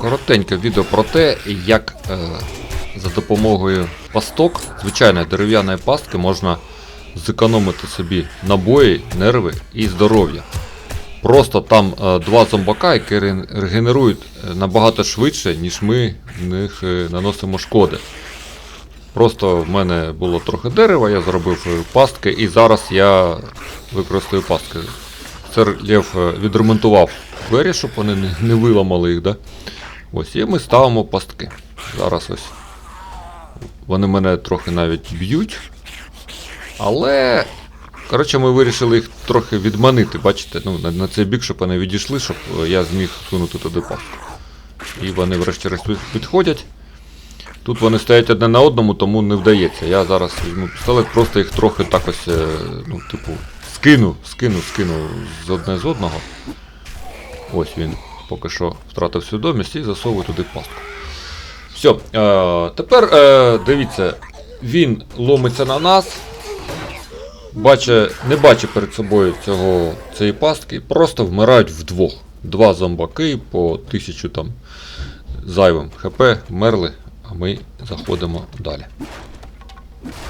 Коротеньке відео про те, як е, за допомогою пасток, звичайної дерев'яної пастки, можна зекономити собі набої, нерви і здоров'я. Просто там е, два зомбака, які регенерують е, набагато швидше, ніж ми в них е, наносимо шкоди. Просто в мене було трохи дерева, я зробив е, пастки, і зараз я використаю пастки. Сер Лев відремонтував двері, щоб вони не, не виламали їх, да? Ось, і ми ставимо пастки. Зараз ось. Вони мене трохи навіть б'ють. Але. Коротше, ми вирішили їх трохи відманити, бачите, ну, на, на цей бік, щоб вони відійшли, щоб е, я зміг сунути туди пастку. І вони врешті-решт підходять. Тут вони стоять одне на одному, тому не вдається. Я зараз візьму пістолет, просто їх трохи так ось, е, ну, типу, скину, скину, скину з одне з одного. Ось він поки що втратив свідомість і засовую туди пастку. Все, е, тепер е, дивіться, він ломиться на нас. Бачить, не бачить перед собою цього, цієї пастки, просто вмирають вдвох. Два зомбаки по тисячу там зайвим ХП вмерли, а ми заходимо далі.